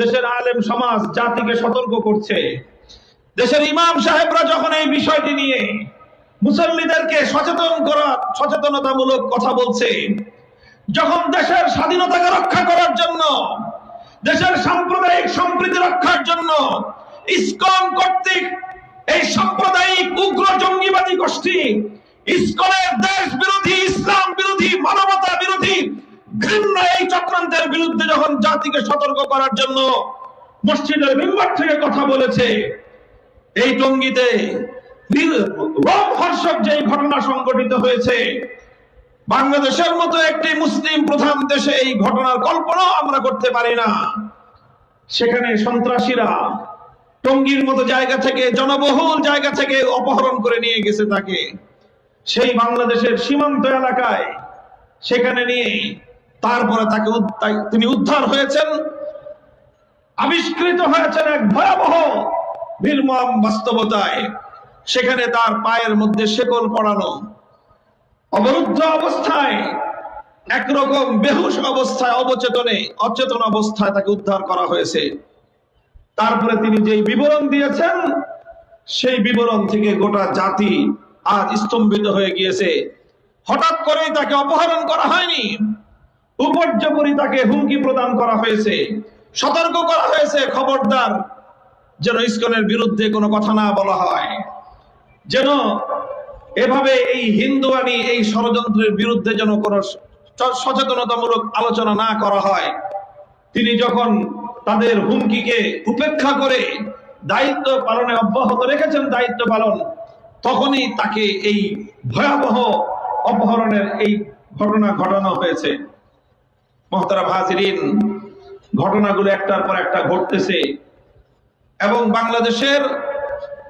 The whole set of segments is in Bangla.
দেশের আলেম সমাজ, জাতিকে সতর্ক করছে। দেশের ইমাম সাহেবরা যখন এই বিষয়টি নিয়ে মুসল্লিদেরকে সচেতন করা সচেতনতামূলক কথা বলছে, যখন দেশের স্বাধীনতাকে রক্ষা করার জন্য, দেশের সাম্প্রদায়িক সম্প্রীতি রক্ষার জন্য ইসকন কর্তৃক এই সাম্প্রদায়িক উগ্র জঙ্গিবাদী গোষ্ঠী, ইসকনের দেশ বিরোধী, ইসলাম বিরোধী, মানবতা বিরোধী ঘৃণ্য এই চক্রান্তের বিরুদ্ধে যখন জাতিকে সতর্ক করার জন্য মসজিদের মেম্বার থেকে কথা বলেছে, এই টঙ্গিতে যে ঘটনা সংঘটিত হয়েছে, বাংলাদেশের মতো একটি মুসলিম প্রধান দেশে এই ঘটনার কল্পনা আমরা করতে পারি না। সেখানে সন্ত্রাসীরা টঙ্গীর মতো জায়গা থেকে, জনবহুল জায়গা থেকে অপহরণ করে নিয়ে গেছে তাকে। সেই বাংলাদেশের সীমান্ত এলাকায় সেখানে নিয়ে তারপরে তাকে তিনি উদ্ধার হয়েছেন। আবিষ্কৃত হয়েছেন এক ভয়াবহ নির্মম বাস্তবতায়। সেখানে তার পায়ের মধ্যে শেকল পড়ানো। অবরুদ্ধ অবস্থায়, একরকম বেহুশ অবস্থায়, অবচেতনে, অচেতন অবস্থায় তাকে উদ্ধার করা হয়েছে। তারপরে তিনি যেই বিবরণ দিয়েছেন, সেই বিবরণ থেকে গোটা জাতি আজ স্তম্ভিত হয়ে গিয়েছে। হঠাৎ করেই তাকে অপহরণ করা হয়নি। উপর্যপরি তাকে হুমকি প্রদান করা হয়েছে। সতর্ক করা হয়েছে খবরদার, যেন ইস্কনের বিরুদ্ধে কোনো কথা না বলা হয়। যেন এভাবে এই হিন্দুয়ানি এই ষড়যন্ত্রের বিরুদ্ধে যেন কোনো সচেতনতামূলক আলোচনা না করা হয়। তিনি যখন তাদের হুমকিকে উপেক্ষা করে দায়িত্ব পালনে অব্যাহত রেখেছেন, দায়িত্ব পালন, তখনই তাকে এই ভয়াবহ অপহরণের এই ঘটনা ঘটানো হয়েছে। মহতারা হাজিরিন, ঘটনাগুলো একটার পর একটা ঘটতেছে। এবং বাংলাদেশের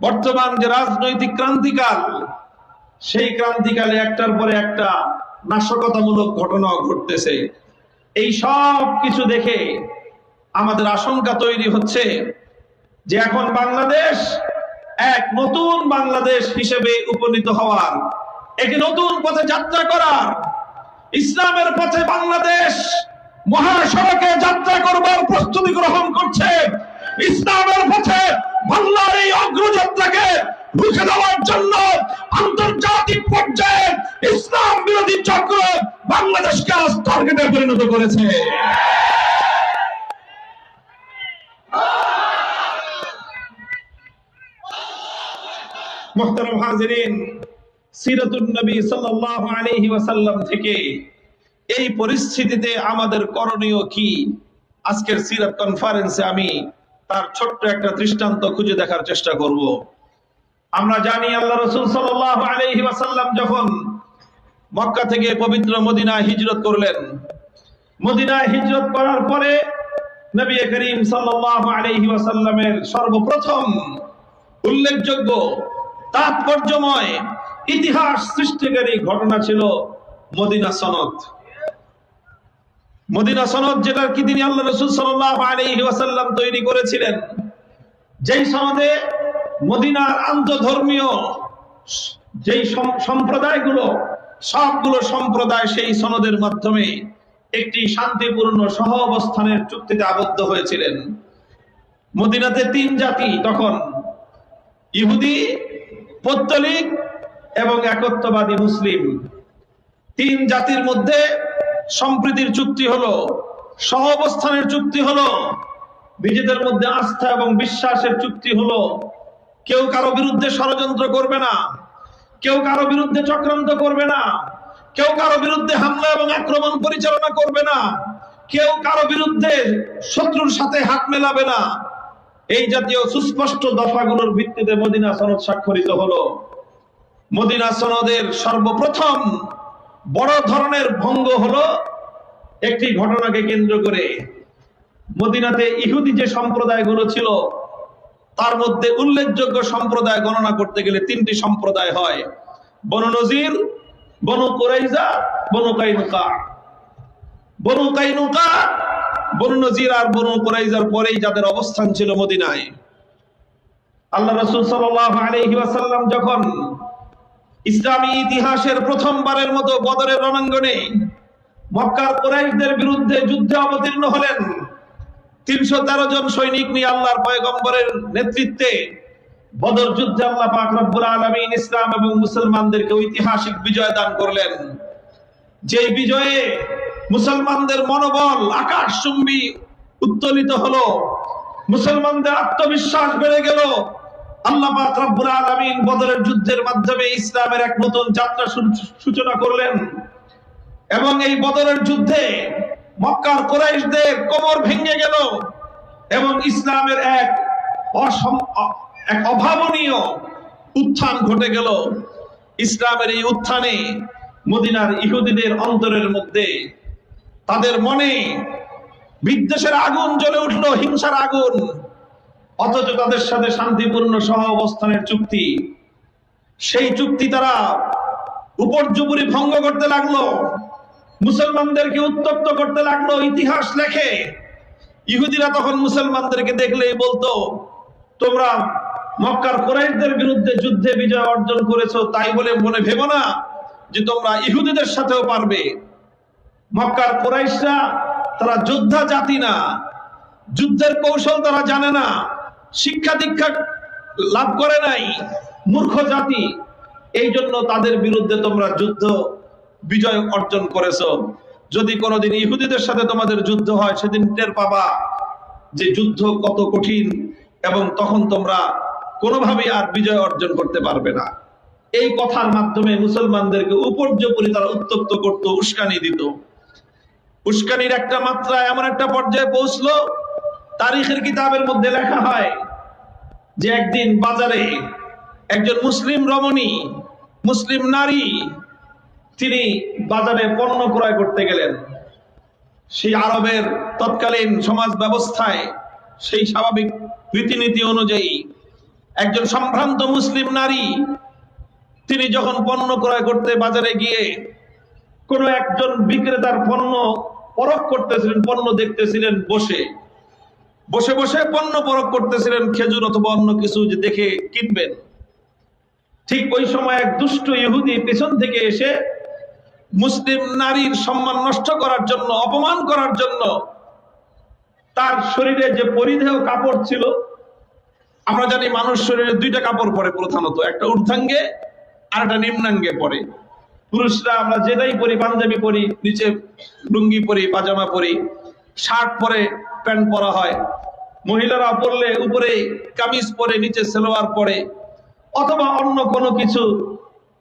বর্তমান যে রাজনৈতিক ক্রান্তিকাল, সেই ক্রান্তিকালে একটার পরে একটা নাশকতামূলক ঘটনা ঘটতেছে। এই সব কিছু দেখে আমাদের আশঙ্কা তৈরি হচ্ছে যে এখন বাংলাদেশ এক নতুন বাংলাদেশ হিসেবে উপনীত হওয়ার, একটি নতুন পথে যাত্রা করার, ইসলামের পথে বাংলাদেশ মহাসড়কে যাত্রা করবার প্রস্তুতি গ্রহণ করছে। ইসলামের পথে বাংলার এই অগ্রযাত্রাকে রুখে দেওয়ার জন্য আন্তর্জাতিক পর্যায়ে ইসলাম বিরোধী চক্র বাংলাদেশকে আজ টার্গেটে পরিণত করেছে। মোহতারাম হাজিরিন, সিরাতুন নবী সাল্লাল্লাহু আলাইহি ওয়াসাল্লাম থেকে এই পরিস্থিতিতে আমাদের করণীয় কি? আজকের সিরাত কনফারেন্সে আমি তার ছোট্ট একটা দৃষ্টান্ত খুঁজে দেখার চেষ্টা করব। আমরা জানি আল্লাহ রসুল আলাইহি যখন মক্কা থেকে পবিত্র মদিনায় হিজরত করলেন, মদিনায় হিজরত করার পরে নবী করিম ওয়াসাল্লামের সর্বপ্রথম উল্লেখযোগ্য, তাৎপর্যময় ইতিহাস সৃষ্টিকারী ঘটনা ছিল মদিনা সনদ। মদিনা সনদ যেটা কি তিনি আল্লাহ রসুল ওয়াসাল্লাম তৈরি করেছিলেন। যেই সনদে মদিনার আন্তধর্মীয় যেই সম- সম্প্রদায়গুলো, সবগুলো সম্প্রদায় সেই সনদের মাধ্যমে একটি শান্তিপূর্ণ সহ অবস্থানের চুক্তিতে আবদ্ধ হয়েছিলেন। মদিনাতে তিন জাতি তখন, ইহুদি, পত্তলিক এবং একত্ববাদী মুসলিম। তিন জাতির মধ্যে সম্প্রীতির চুক্তি হলো সহ অবস্থানের চুক্তি হলো, নিজেদের মধ্যে আস্থা এবং বিশ্বাসের চুক্তি হলো, কেউ কারও বিরুদ্ধে ষড়যন্ত্র করবে না, কেউ কারও বিরুদ্ধে চক্রান্ত করবে না, কেউ কারও বিরুদ্ধে হামলা এবং আক্রমণ পরিচালনা করবে না, কেউ কারও বিরুদ্ধে শত্রুর সাথে হাত মেলাবে না। এই জাতীয় সুস্পষ্ট দফাগুলোর ভিত্তিতে মদিনা সনদ স্বাক্ষরিত হলো। মদিনা সনদের সর্বপ্রথম বড় ধরনের ভঙ্গ হলো একটি ঘটনাকে কেন্দ্র করে। মদিনাতে ইহুদি যে সম্প্রদায়গুলো ছিল, তার মধ্যে উল্লেখযোগ্য সম্প্রদায় গণনা করতে গেলে তিনটি সম্প্রদায় হয়। বনু নজির, বনু কোরাইজা, বনু কাইনুকা। বনু কাইনুকা, বনু নজির আর বনু কোরাইজার পরেই যাদের অবস্থান ছিল মদিনায়। আল্লাহ রসুল আলাইহি ওয়াসাল্লাম যখন ইসলামী ইতিহাসের প্রথমবারের মতো বদরের রণাঙ্গনে মক্কার কোরাইশদের বিরুদ্ধে যুদ্ধে অবতীর্ণ হলেন তিনশো তেরো জন সৈনিক নিয়ে আল্লাহর পয়গম্বরের নেতৃত্বে বদর যুদ্ধে আল্লাহ পাক রব্বুল আলামিন ইসলাম এবং মুসলমানদেরকে ঐতিহাসিক বিজয় দান করলেন। যে বিজয়ে মুসলমানদের মনোবল, আকাশচুম্বী উত্তোলিত হলো, মুসলমানদের আত্মবিশ্বাস বেড়ে গেল যুদ্ধের মাধ্যমে ইসলামের এক নতুন যাত্রা সূচনা করলেন। এবং এই যুদ্ধে মক্কার কোমর ভেঙে গেল এবং ইসলামের এক এক অভাবনীয় উত্থান ঘটে গেল। ইসলামের এই উত্থানে মদিনার ইহুদিদের অন্তরের মধ্যে তাদের মনে বিদ্বেষের আগুন জ্বলে উঠল, হিংসার আগুন। অথচ তাদের সাথে শান্তিপূর্ণ সহ অবস্থানের চুক্তি। সেই চুক্তি তারা উপর্যুপুরি ভঙ্গ করতে লাগল। মুসলমানদেরকে উত্তপ্ত করতে লাগল ইতিহাস লেখে। ইহুদিরা তখন মুসলমানদেরকে দেখলেই বলতো, তোমরা মক্কার কোরাইশদের বিরুদ্ধে যুদ্ধে বিজয় অর্জন করেছ, তাই বলে মনে ভেবো না যে তোমরা ইহুদিদের সাথেও পারবে। মক্কার কোরাইশরা তারা যোদ্ধা জাতি না, যুদ্ধের কৌশল তারা জানে না। শিক্ষা দীক্ষা লাভ করে নাই, মূর্খ জাতি। এই জন্য তাদের বিরুদ্ধে তোমরা যুদ্ধ বিজয় অর্জন করেছ। যদি কোনোদিন ইহুদিদের সাথে তোমাদের যুদ্ধ হয়, সেদিন টের পাবা যে যুদ্ধ কত কঠিন এবং তখন তোমরা কোনোভাবেই আর বিজয় অর্জন করতে পারবে না। এই কথার মাধ্যমে মুসলমানদেরকে উপর্যপরি তারা উত্তপ্ত করত, উস্কানি দিত। উস্কানির একটা মাত্রা এমন একটা পর্যায়ে পৌঁছলো তারিখের কিতাবের মধ্যে লেখা হয় যে একদিন বাজারে একজন মুসলিম রমণী, মুসলিম নারী, তিনি বাজারে পণ্য ক্রয় করতে গেলেন। সেই আরবের তৎকালীন সমাজ ব্যবস্থায় সেই স্বাভাবিক রীতিনীতি অনুযায়ী একজন সম্ভ্রান্ত মুসলিম নারী, তিনি যখন পণ্য ক্রয় করতে বাজারে গিয়ে কোনো একজন বিক্রেতার পণ্য পরখ করতেছিলেন, পণ্য দেখতেছিলেন বসে। বসে বসে পণ্য পরখ করতেছিলেন, খেজুর অথবা অন্য কিছু যে দেখে কিনবেন। ঠিক ওই সময় এক দুষ্ট ইহুদি পেছন থেকে এসে মুসলিম নারীর সম্মান নষ্ট করার জন্য, অপমান করার জন্য তার শরীরে যে পরিধেয় কাপড় ছিল, আমরা জানি মানুষ শরীরে দুইটা কাপড় পরে প্রধানত, একটা ঊর্ধ্বাঙ্গে আর একটা নিম্নাঙ্গে পরে। পুরুষরা আমরা যেটাই পরি, পাঞ্জাবি পরি, নিচে লুঙ্গি পরি, পাজামা পরি শার্ট পরে প্যান্ট পরা হয়। মহিলারা পরলে উপরে কামিজ পরে, নিচে সালোয়ার পরে, অথবা অন্য কোনো কিছু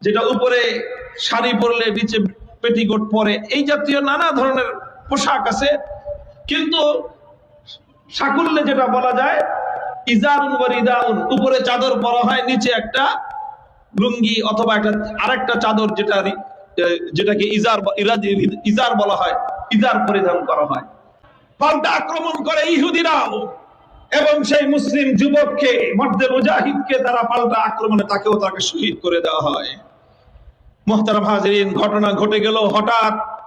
যেটা উপরে শাড়ি পরলে নিচে পেটিকোট পরে। এই জাতীয় নানা ধরনের পোশাক আছে। কিন্তু সাকুল্যে যেটা বলা যায়, ইজারুন ওয়া রিদাউন, উপরে চাদর পরা হয়, নিচে একটা লুঙ্গি অথবা একটা আরেকটা চাদর যেটা যেটাকে ইজার ইজার বলা হয়, ইজার পরিধান করা হয়। পাল্টা আক্রমণ করে ইহুদিরাও। এবং সেই মুসলিম যুবককে, মর্দে মুজাহিদকে তারা পাল্টা আক্রমণে তাকেও তাকে শহীদ করে দেওয়া হয়। মোহতারাম হাজরিন, ঘটনা ঘটে গেল হঠাৎ।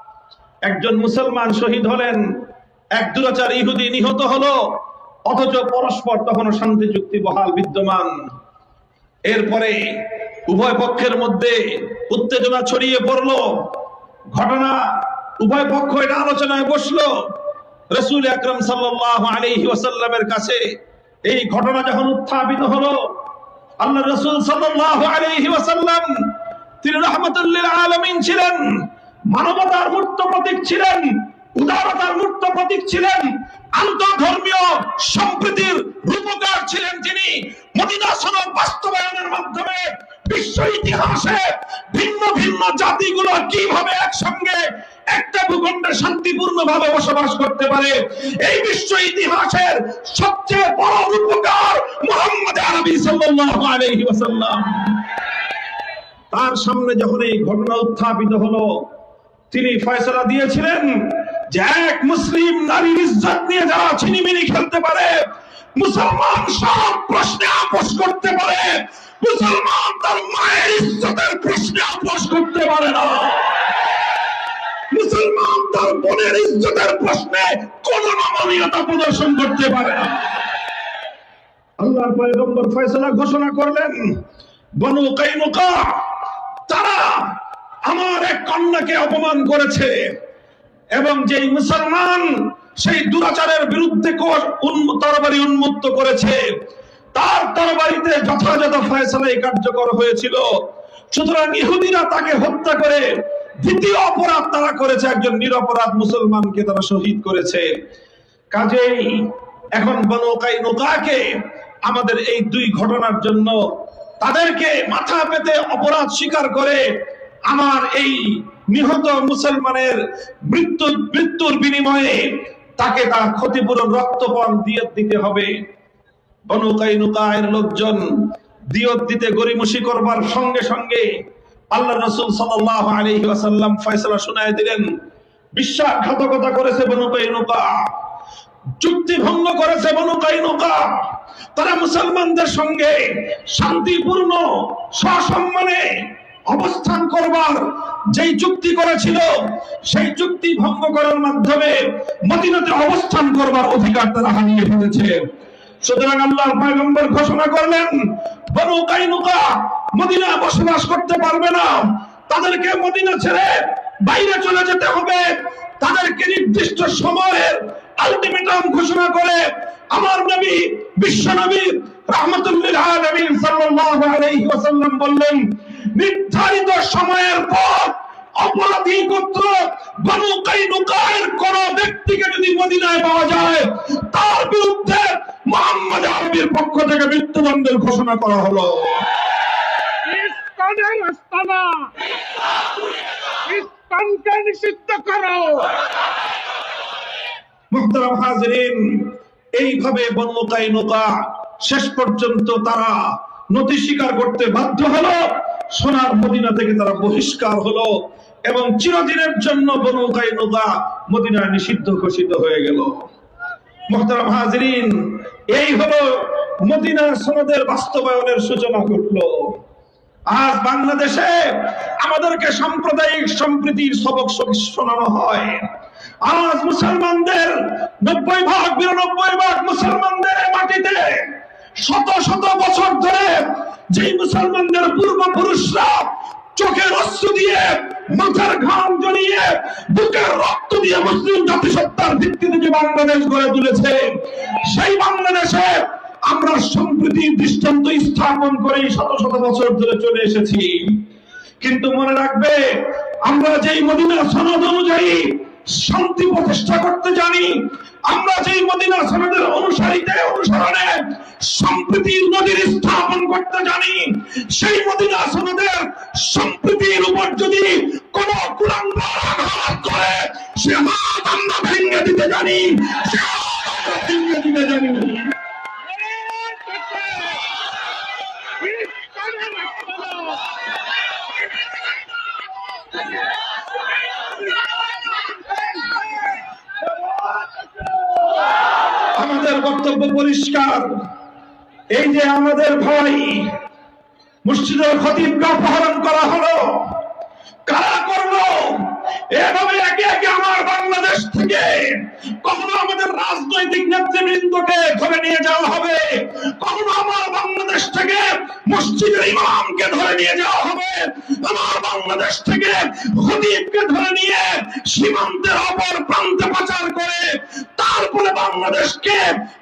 একজন মুসলমান শহীদ হলেন, এক দুরাচার ইহুদি নিহত হলো, অথচ পরস্পর তখনও শান্তি চুক্তি বহাল বিদ্যমান। এরপরে উভয় পক্ষের মধ্যে উত্তেজনা ছড়িয়ে পড়ল। ঘটনা উভয় পক্ষ এটা আলোচনায় বসল। রসুল আকরম সাল্লাল্লাহু আলাইহি ওয়াসাল্লামের কাছে এই ঘটনা যখন উত্থাপিত হলো আল্লাহ রসুল সাল্লাল্লাহু আলাইহি ওয়াসাল্লাম তিনি রহমতুল্লিল আলমিন ছিলেন, মানবতার মূর্ত প্রতীক ছিলেন, উদারতার মূর্ত প্রতীক ছিলেন আন্তর্ধর্মীয় সম্প্রীতির রূপকার ছিলেন তিনি। মদিনা বাস্তবায়নের মাধ্যমে বিশ্ব ইতিহাসে ভিন্ন ভিন্ন জাতিগুলো কীভাবে একসঙ্গে ভূখণ্ডে শান্তিপূর্ণ ভাবে বসবাস করতে পারে। এই বিশ্ব ইতিহাসের সবচেয়ে বড় রূপকার মোহাম্মদ আরবি সাল্লাল্লাহু তার সামনে যখন এই ঘটনা উত্থাপিত হলো, তিনি ফয়সলা দিয়েছিলেন যে এক মুসলিম নারীর ইজ্জত নিয়ে যারা ছিনিমিনি খেলতে পারে, মুসলমান সব প্রশ্নে আপোষ করতে পারে, মুসলমান তার মায়ের ইজ্জতের প্রশ্নে আপোষ করতে পারে না। বোনের ইজ্জতের প্রশ্নে কোন প্রদর্শন করতে পারে না। আল্লাহর পয়গম্বর ঘোষণা করলেন, বনু কাইনুকা, তারা আমার এক কন্যাকে অপমান করেছে এবং যেই মুসলমান সেই দুরাচারের বিরুদ্ধে তরবারি উন্মুক্ত করেছে, তার তরবারিতে যথাযথ ফয়সালাই কার্যকর হয়েছিল। সুতরাং ইহুদিরা তাকে হত্যা করে দ্বিতীয় অপরাধ তারা করেছে, একজন নিরপরাধ মুসলমানকে তারা শহীদ করেছে। কাজেই এখন বনু কাইনুকাকে আমাদের এই দুই ঘটনার জন্য তাদেরকে মাথা পেতে অপরাধ স্বীকার করে আমার এই নিহত মুসলমানের মৃত্যু, মৃত্যুর বিনিময়ে তাকে তার ক্ষতিপূরণ রক্তপণ দিয়ে দিতে হবে। বনু কাইনুকায়ের লোকজন দিয়ত দিতে গরিমসি করবার সঙ্গে সঙ্গে আল্লাহ রসুল ওয়াসাল্লাম ফয়সালা শুনায় দিলেন, বিশ্বাসঘাতকতা করেছে বনু চুক্তি ভঙ্গ করেছে বনু তারা মুসলমানদের সঙ্গে শান্তিপূর্ণ, সসম্মানে অবস্থান করবার যেই চুক্তি করেছিল, সেই চুক্তি ভঙ্গ করার মাধ্যমে মদিনাতে অবস্থান করবার অধিকার তারা হারিয়ে ফেলেছে। সুতরাং আল্লাহর পয়গম্বর ঘোষণা করলেন, বনু কাইনুকা মদিনা বসবাস করতে পারবে না। তাদেরকে মদিনা ছেড়ে বাইরে চলে যেতে হবে। তাদেরকে নির্দিষ্ট সময়ের আলটিমেটাম ঘোষণা করে আমার নবী, বিশ্ব নবী বললেন, নির্ধারিত সময়ের পর অপরাধী পাওয়া যায়, তার বিরুদ্ধে মোহাম্মদ পক্ষ থেকে মৃত্যুদণ্ডের ঘোষণা করা হলো। ইস্কনের আস্তানা। ইস্কনকে নিষিদ্ধ করো। মুহতারাম হাজরিন এইভাবে বনু কাইনুকা শেষ পর্যন্ত তারা নথি স্বীকার করতে বাধ্য হলো, সোনার মদিনা থেকে তারা বহিষ্কার হলো, এবং চিরদিনের জন্য বনু কাইনুকা মদিনা নিষিদ্ধ ঘোষিত হয়ে গেল। মোহতারাম হাজরিন এই হলো মদিনা সনদের বাস্তবায়নের সূচনা ঘটলো। আজ বাংলাদেশে আমাদেরকে সাম্প্রদায়িক সম্প্রীতির সবক শোনানো হয়। আজ মুসলমানদের নব্বই ভাগ, বিরানব্বই ভাগ মুসলমানদের মাটিতে শত শত বছর ধরে যেই মুসলমানদের পূর্বপুরুষরা চোখের অশ্রু দিয়ে মাথার ঘাম জড়িয়ে বুকের রক্ত দিয়ে মুসলিম জাতিসত্তার ভিত্তিতে যে বাংলাদেশ গড়ে তুলেছে, সেই বাংলাদেশে আমরা সম্প্রীতির দৃষ্টান্ত স্থাপন করে শত শত বছর ধরে চলে এসেছি। কিন্তু মনে রাখবে, আমরা যেই মদিনা সনদ অনুযায়ী শান্তি প্রতিষ্ঠা করতে জানি, আমরা যেই মদিনা সনদের অনুসারীতে অনুসরণে সম্প্রীতির নদীর স্থাপন করতে জানি, সেই মদিনা সনদের সম্প্রীতির উপর যদি কোন কুলাঙ্গার আঘাত করে, সে হাত আমরা ভেঙে দিতে জানি সে হাত আমরা ভেঙে দিতে জানি ইস্কনের আস্তানা আমাদের পরিষ্কার এই যে আমাদের ভাই মুসজিদের খতিবকে অপহরণ করা হলো, কারা করল? এভাবে একে একে আমার বাংলাদেশ থেকে কখনো আমাদের রাজনৈতিক নেতৃবৃন্দকে ধরে নিয়ে যাওয়া হবে, কখনো আমার বাংলাদেশ থেকে মসজিদের ইমামকে ধরে নিয়ে যাওয়া হবে, আমার বাংলাদেশ থেকে খতিবকে ধরে নিয়ে সীমান্তের অপর প্রান্তে পাচার করে তারপরে বাংলাদেশকে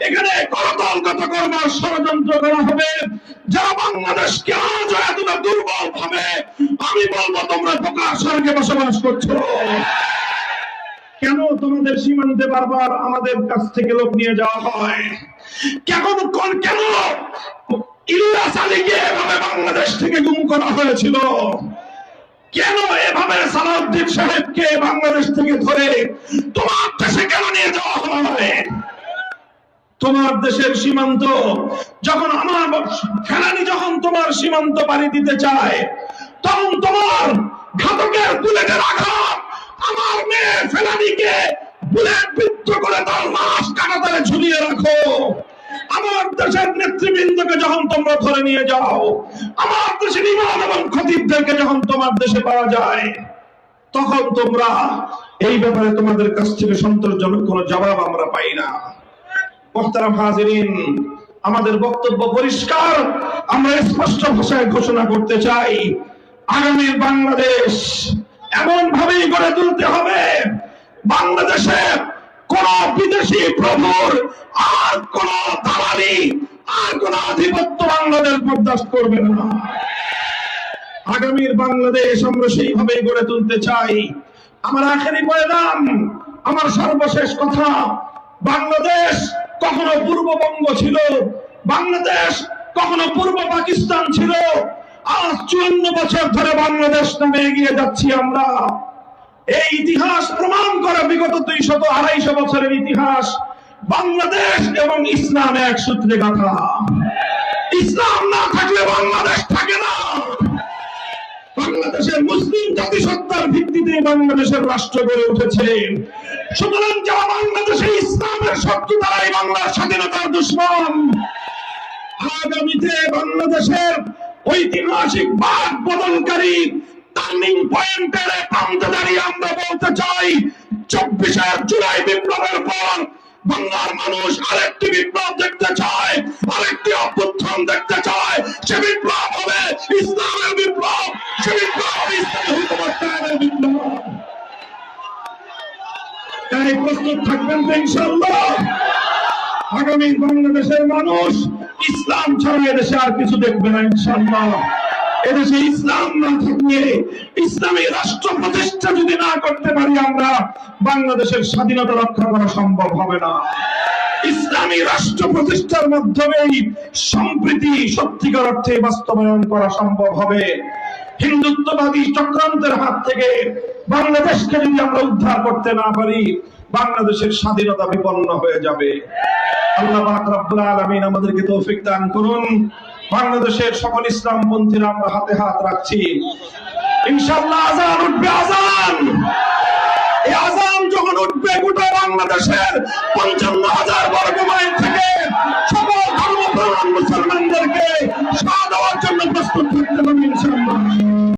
এখানে করতলগত করবার ষড়যন্ত্র করা হবে। যারা বাংলাদেশকে আজ এতটা দুর্বল ভাবে, আমি বলব তোমরা প্রকাশ স্বর্গে বসবাস করছ। তোমাদের সীমান্তে বারবার আমাদের কাছ থেকে লোক নিয়ে যাওয়া হয়। কেন কোন কেন? ইলিয়াস আলীকে এভাবে বাংলাদেশ থেকে গুম করা হয়েছিল। কেন এভাবে সালাউদ্দিন সাহেবকে বাংলাদেশ থেকে ধরে তোমার দেশে কেন নিয়ে যাওয়া হয়? তোমার দেশের সীমান্ত যখন আমার ফেলানি যখন তোমার সীমান্ত পাড়ি দিতে চায়, তখন তোমার ঘাতকের বুলেটের আঘাত আমার মেয়ে ফেলানিকে করে তার লাশ ঝুলিয়ে রাখো। আমার দেশের নেতৃবৃন্দকে যখন তোমরা ধরে নিয়ে যাও, আমার দেশের ইমাম এবং খতিবদেরকে যখন তোমার দেশে পাওয়া যায়, তখন তোমরা এই ব্যাপারে তোমাদের কাছ থেকে সন্তোষজনক কোনো জবাব আমরা পাই না। মোহতারাম হাজিরিন, আমাদের বক্তব্য পরিষ্কার। আমরা স্পষ্ট ভাষায় ঘোষণা করতে চাই, আগামী বাংলাদেশ এমন ভাবেই গড়ে তুলতে হবে বাংলাদেশে কোন বিদেশি প্রভুর আর কোন দালালি আর কোন আধিপত্য বাংলাদেশ বরদাস্ত করবে না। আগামীর বাংলাদেশ আমরা সেইভাবে গড়ে তুলতে চাই। আমার আখেরি পয়গাম আমার সর্বশেষ কথা, বাংলাদেশ কখনো পূর্ববঙ্গ ছিল, বাংলাদেশ কখনো পূর্ব পাকিস্তান ছিল। আজ চুয়ান্ন বছর ধরে বাংলাদেশ নামে এগিয়ে যাচ্ছি আমরা। এই ইতিহাস প্রমাণ করে বিগত দুই শত আড়াইশো বছরের ইতিহাস। বাংলাদেশ এবং ইসলাম এক সূত্রে গাথা। ইসলাম না থাকলে বাংলাদেশ থাকে না। বাংলাদেশের মুসলিম জাতিসত্তার ভিত্তিতে বাংলাদেশের রাষ্ট্র গড়ে উঠেছে। সুতরাং যারা বাংলাদেশে ইসলামের শক্তি দ্বারাই বাংলার স্বাধীনতার দুশ্মন। আগামীতে বাংলাদেশের ঐতিহাসিক বাদ বদলকারী বাংলার মানুষ আরেকটি বিপ্লব দেখতে চায়, আরেকটি অভ্যুত্থান দেখতে চায়। সে বিপ্লব হবে ইসলামের বিপ্লব, সে বিপ্লব তাই প্রস্তুত থাকবেন তো ইনশাল্লাহ আগামী বাংলাদেশের মানুষ ইসলাম ছাড়া এদেশে আর কিছু দেখবে না ইনশাল্লাহ এদেশে ইসলাম না থাকলে ইসলামী রাষ্ট্র প্রতিষ্ঠা যদি না করতে পারি আমরা বাংলাদেশের স্বাধীনতা রক্ষা করা সম্ভব হবে না। ইসলামী রাষ্ট্র প্রতিষ্ঠার মাধ্যমেই সম্প্রীতি সত্যিকার অর্থে বাস্তবায়ন করা সম্ভব হবে। হিন্দুত্ববাদী চক্রান্তের হাত থেকে বাংলাদেশকে যদি আমরা উদ্ধার করতে না পারি বাংলাদেশের স্বাধীনতা বিপন্ন হয়ে যাবে। আল্লাহ রব্বুল আলামিন আমাদেরকে তৌফিক দান করুন। বাংলাদেশের সকল ইসলামপন্থীরা আমরা হাতে হাত রাখছি। ইনশাল্লাহ আজান উঠবে, আজান! এই আজান যখন উঠবে গোটা বাংলাদেশের পঞ্চান্ন হাজার বর্গ মাইল থেকে সকল ধর্মপ্রাণ মুসলমানদেরকে জন্য প্রস্তুত থাকতে হবে, ইনশাআল্লাহ।